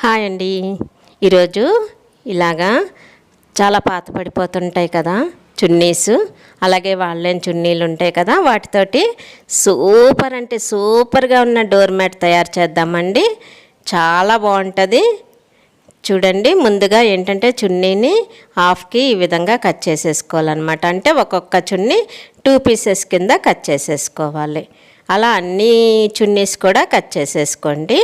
Hi అండి. ఈరోజు ఇలాగా చాలా పాత పడిపోతుంటాయి కదా చున్నీస్ అలాగే వాళ్ళని చున్నీలు ఉంటాయి కదా వాటితోటి సూపర్ అంటే సూపర్గా ఉన్న డోర్ మ్యాట్ తయారు చేద్దామండి. చాలా బాగుంటుంది. చూడండి ముందుగా ఏంటంటే చున్నీని హాఫ్కి ఈ విధంగా కట్ చేసేసుకోవాలన్నమాట. అంటే ఒక్కొక్క చున్నీ టూ పీసెస్ కింద కట్ చేసేసుకోవాలి. అలా అన్ని చున్నీస్ కూడా కట్ చేసేసుకోండి.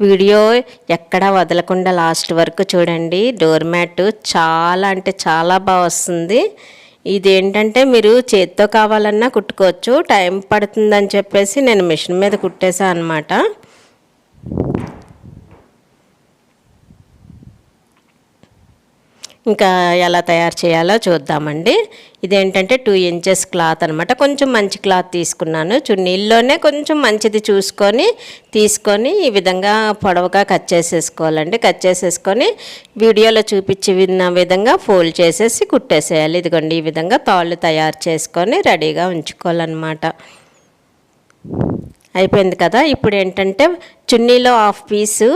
వీడియో ఎక్కడా వదలకుండా లాస్ట్ వరకు చూడండి. డోర్ మ్యాట్ చాలా అంటే చాలా బాగా వస్తుంది. ఇదేంటంటే మీరు చేత్తో కావాలన్నా కుట్టుకోవచ్చు. టైం పడుతుందని చెప్పేసి నేను మిషన్ మీద కుట్టేశాను అనమాట ఇంకా ఎలా తయారు చేయాలో చూద్దామండి. ఇదేంటంటే టూ ఇంచెస్ క్లాత్ అనమాట కొంచెం మంచి క్లాత్ తీసుకున్నాను. చున్నీల్లోనే కొంచెం మంచిది చూసుకొని తీసుకొని ఈ విధంగా పొడవుగా కట్ చేసేసుకోవాలండి. కట్ చేసేసుకొని వీడియోలో చూపించి విన్న విధంగా ఫోల్డ్ చేసేసి కుట్టేసేయాలి. ఇదిగోండి ఈ విధంగా తాళ్ళు తయారు చేసుకొని రెడీగా ఉంచుకోవాలన్నమాట. అయిపోయింది కదా. ఇప్పుడు ఏంటంటే చున్నీలో హాఫ్ పీసు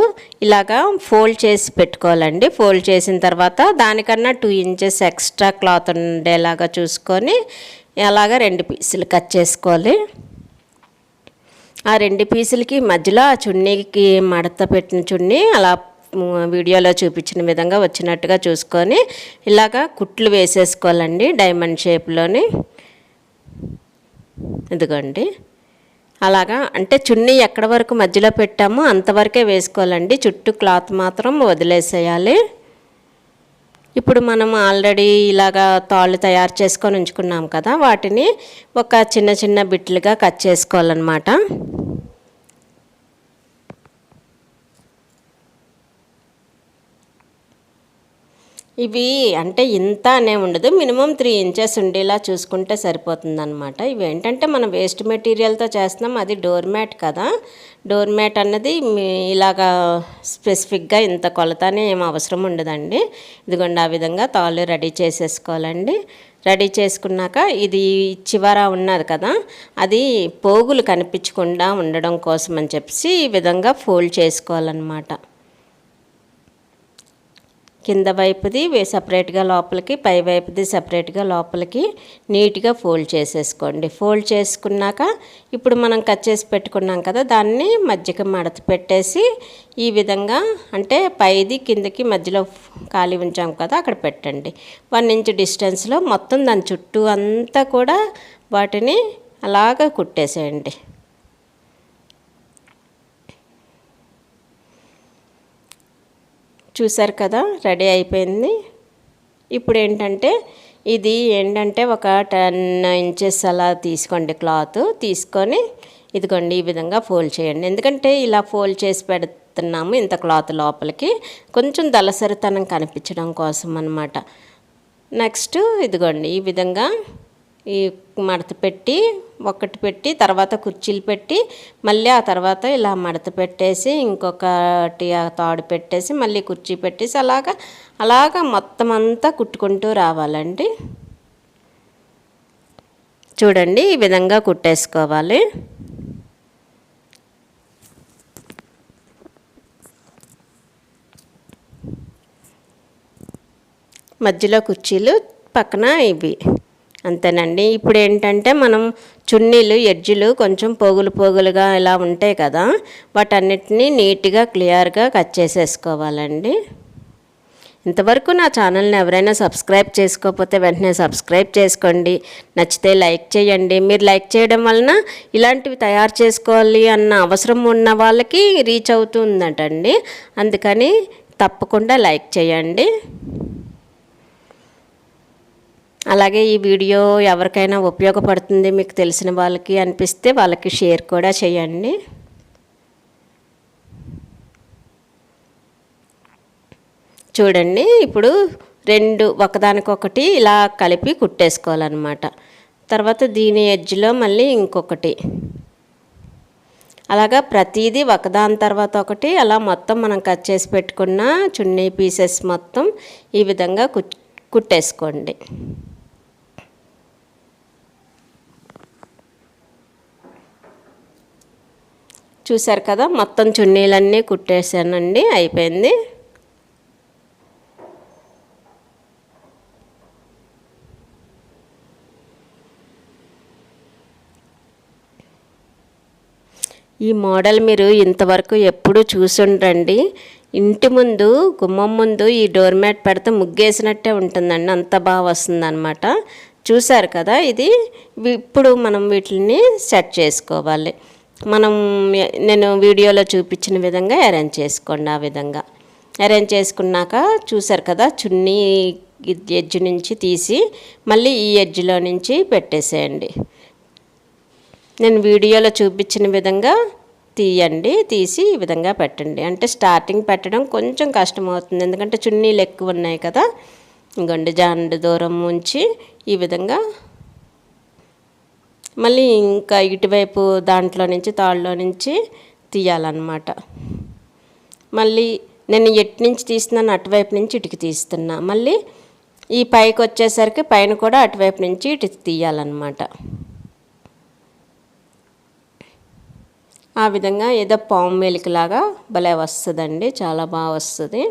ఇలాగా ఫోల్డ్ చేసి పెట్టుకోవాలండి. ఫోల్డ్ చేసిన తర్వాత దానికన్నా టూ ఇంచెస్ ఎక్స్ట్రా క్లాత్ ఉండేలాగా చూసుకొని అలాగా రెండు పీసులు కట్ చేసుకోవాలి. ఆ రెండు పీసులకి మధ్యలో ఆ చున్నీకి మడత పెట్టిన చున్నీ అలా వీడియోలో చూపించిన విధంగా వచ్చినట్టుగా చూసుకొని ఇలాగా కుట్లు వేసేసుకోవాలండి డైమండ్ షేప్లోని. ఇదిగోండి. అలాగా? అంటే చున్నీ ఎక్కడ వరకు మధ్యలో పెట్టామో అంతవరకే వేసుకోవాలండి. చుట్టూ క్లాత్ మాత్రం వదిలేసేయాలి. ఇప్పుడు మనం ఆల్రెడీ ఇలాగా తాళ్ళు తయారు చేసుకొని ఉంచుకున్నాం కదా వాటిని ఒక చిన్న చిన్న బిట్లుగా కట్ చేసుకోవాలన్నమాట. ఇవి అంటే ఇంత అనే ఉండదు. మినిమం త్రీ ఇంచెస్ ఉండేలా చూసుకుంటే సరిపోతుందన్నమాట. ఇవి ఏంటంటే మనం వేస్ట్ మెటీరియల్తో చేస్తున్నాం. అది డోర్ మ్యాట్ కదా. డోర్ మ్యాట్ అన్నది ఇలాగా స్పెసిఫిక్గా ఇంత కొలతనే ఏం అవసరం ఉండదండి. ఇదిగోండి ఆ విధంగా తాళ్ళు రెడీ చేసేసుకోవాలండి. రెడీ చేసుకున్నాక ఇది చివర ఉన్నది కదా. అది పోగులు కనిపించకుండా ఉండడం కోసం అని చెప్పేసి ఈ విధంగా ఫోల్డ్ చేసుకోవాలన్నమాట. కింద వైపుది సపరేట్గా లోపలికి పై వైపుది సపరేట్గా లోపలికి నీట్గా ఫోల్డ్ చేసేసుకోండి. ఫోల్డ్ చేసుకున్నాక ఇప్పుడు మనం కట్ చేసి పెట్టుకున్నాం కదా దాన్ని మధ్యకి మడత పెట్టేసి ఈ విధంగా అంటే పైది కిందకి మధ్యలో ఖాళీ ఉంచాం కదా అక్కడ పెట్టండి. వన్ ఇంచ్ డిస్టెన్స్లో మొత్తం దాని చుట్టూ అంతా కూడా వాటిని అలాగ కుట్టేసేయండి. చూసారు కదా రెడీ అయిపోయింది. ఇప్పుడు ఏంటంటే ఇది ఏంటంటే ఒక టెన్ ఇంచెస్ అలా తీసుకోండి క్లాత్. తీసుకొని ఇదిగోండి ఈ విధంగా ఫోల్డ్ చేయండి. ఎందుకంటే ఇలా ఫోల్డ్ చేసి పెడుతున్నాము ఇంత క్లాత్ లోపలికి. కొంచెం దళసరితనం కనిపించడం కోసం అనమాట నెక్స్ట్ ఇదిగోండి ఈ విధంగా ఈ మడత పెట్టి ఒకటి పెట్టి తర్వాత కుర్చీలు పెట్టి మళ్ళీ ఆ తర్వాత ఇలా మడత పెట్టేసి ఇంకొకటి ఆ తాడు పెట్టేసి మళ్ళీ కుర్చీ పెట్టేసి అలాగా అలాగా మొత్తం అంతా కుట్టుకుంటూ రావాలండి. చూడండి ఈ విధంగా కుట్టేసుకోవాలి. మధ్యలో కుర్చీలు పక్కన ఇవి. అంతేనండి. ఇప్పుడు ఏంటంటే మనం చున్నీలు ఎడ్జులు కొంచెం పోగులు పోగులుగా ఇలా ఉంటాయి కదా వాటన్నిటిని నీట్గా క్లియర్గా కట్ చేసేసుకోవాలండి. ఇంతవరకు నా ఛానల్ని ఎవరైనా సబ్స్క్రైబ్ చేసుకోకపోతే వెంటనే సబ్స్క్రైబ్ చేసుకోండి. నచ్చితే లైక్ చేయండి. మీరు లైక్ చేయడం వలన ఇలాంటివి తయారు చేసుకోవాలి అన్న అవసరం ఉన్న వాళ్ళకి రీచ్ అవుతుందటండి. అందుకని తప్పకుండా లైక్ చేయండి. అలాగే ఈ వీడియో ఎవరికైనా ఉపయోగపడుతుంది మీకు తెలిసిన వాళ్ళకి అనిపిస్తే వాళ్ళకి షేర్ కూడా చేయండి. చూడండి ఇప్పుడు రెండు ఒకదానికొకటి ఇలా కలిపి కుట్టేసుకోవాలన్నమాట. తర్వాత దీని ఎడ్జ్లో మళ్ళీ ఇంకొకటి. అలాగా ప్రతిదీ ఒకదాని తర్వాత ఒకటి అలా మొత్తం మనం కట్ చేసి పెట్టుకున్న చున్నీ పీసెస్ మొత్తం ఈ విధంగా కుట్టేసుకోండి. చూసారు కదా మొత్తం చున్నీలన్నీ కుట్టేశానండి అయిపోయింది. ఈ మోడల్ మీరు ఇంతవరకు ఎప్పుడు చూసుండ్రండి ఇంటి ముందు గుమ్మం ముందు ఈ డోర్ మ్యాట్ పెడితే ముగ్గేసినట్టే ఉంటుందండి అంత బాగా వస్తుందన్నమాట. చూసారు కదా ఇది? ఇప్పుడు మనం వీటిని సెట్ చేసుకోవాలి. మనం నేను వీడియోలో చూపించిన విధంగా అరేంజ్ చేసుకోండి ఆ విధంగా. అరేంజ్ చేసుకున్నాక చూసారు కదా చున్నీ ఎడ్జ్ నుంచి తీసి మళ్ళీ ఈ ఎడ్జ్లో నుంచి పెట్టేసేయండి. నేను వీడియోలో చూపించిన విధంగా తీయండి తీసి ఈ విధంగా పెట్టండి. అంటే స్టార్టింగ్ పెట్టడం కొంచెం కష్టమవుతుంది. ఎందుకంటే చున్నీలు ఎక్కువ ఉన్నాయి కదా ఇంకొండి జాండు దూరం ఉంచి ఈ విధంగా మళ్ళీ ఇంకా ఇటువైపు దాంట్లో నుంచి తాళ్ళలో నుంచి తీయాలన్నమాట. మళ్ళీ నేను ఎటు నుంచి తీస్తున్నాను అటువైపు నుంచి ఇటుకి తీస్తున్నా. మళ్ళీ ఈ పైకి వచ్చేసరికి పైన కూడా అటువైపు నుంచి ఇటు తీయాలన్నమాట. ఆ విధంగా ఏదో పాము మెలికలాగా భలే వస్తుందండి చాలా బాగా వస్తుంది.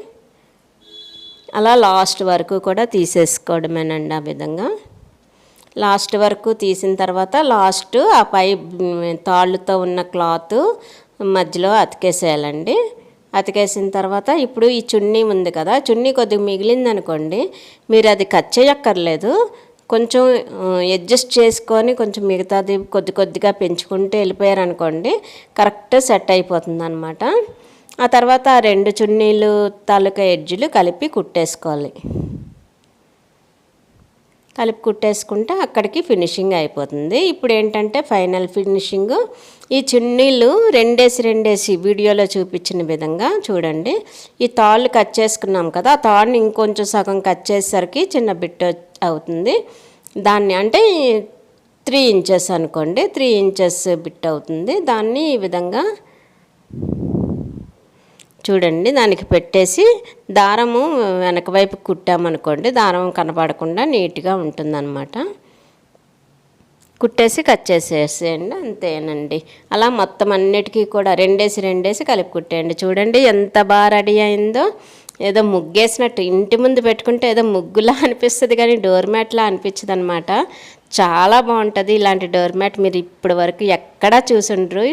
అలా లాస్ట్ వరకు కూడా తీసేసుకోవడమేనండి ఆ విధంగా. లాస్ట్ వరకు తీసిన తర్వాత లాస్ట్ ఆ పై తాళ్ళుతో ఉన్న క్లాత్ మధ్యలో అతికేసేయాలండి. అతికేసిన తర్వాత ఇప్పుడు ఈ చున్నీ ఉంది కదా చున్నీ కొద్దిగా మిగిలింది అనుకోండి మీరు అది కట్ చేయక్కర్లేదు. కొంచెం అడ్జస్ట్ చేసుకొని కొంచెం మిగతాది కొద్ది కొద్దిగా పెంచుకుంటూ వెళ్ళిపోయారనుకోండి కరెక్ట్ సెట్ అయిపోతుంది అనమాట ఆ తర్వాత ఆ రెండు చున్నీలు తాలూకా ఎడ్జులు కలిపి కుట్టేసుకోవాలి. కలిపి కుట్టేసుకుంటే అక్కడికి ఫినిషింగ్ అయిపోతుంది. ఇప్పుడు ఏంటంటే ఫైనల్ ఫినిషింగ్. ఈ చున్నీలు రెండేసి రెండేసి వీడియోలో చూపించిన విధంగా చూడండి. ఈ తాళ్ళు కట్ చేసుకున్నాం కదా ఆ తాళ్ళని ఇంకొంచెం సగం కట్ చేసేసరికి చిన్న బిట్ అవుతుంది. దాన్ని అంటే త్రీ ఇంచెస్ అనుకోండి త్రీ ఇంచెస్ బిట్ అవుతుంది. దాన్ని ఈ విధంగా చూడండి దానికి పెట్టేసి దారము వెనక వైపు కుట్టామనుకోండి దారం కనపడకుండా నీట్గా ఉంటుందన్నమాట. కుట్టేసి కట్ చేసేసేయండి అంతేనండి. అలా మొత్తం అన్నిటికీ కూడా రెండేసి రెండేసి కలిపి కుట్టేయండి. చూడండి ఎంత బాగా రెడీ అయిందో. ఏదో ముగ్గేసినట్టు ఇంటి ముందు పెట్టుకుంటే ఏదో ముగ్గులా అనిపిస్తుంది కానీ డోర్ మ్యాట్లా అనిపించదు అనమాట చాలా బాగుంటుంది ఇలాంటి డోర్ మ్యాట్ మీరు ఇప్పటి వరకు ఎక్కడా చూసుండ్రు.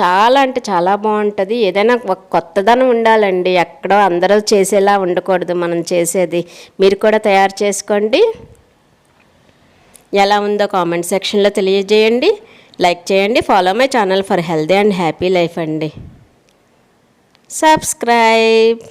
చాలా అంటే చాలా బాగుంటుంది. ఏదైనా ఒక కొత్తదనం ఉండాలండి. ఎక్కడో అందరూ చేసేలా ఉండకూడదు మనం చేసేది. మీరు కూడా తయారు చేసుకోండి. ఎలా ఉందో కామెంట్ సెక్షన్లో తెలియజేయండి. లైక్ చేయండి. Follow my channel for healthy and happy life అండి. సబ్స్క్రైబ్.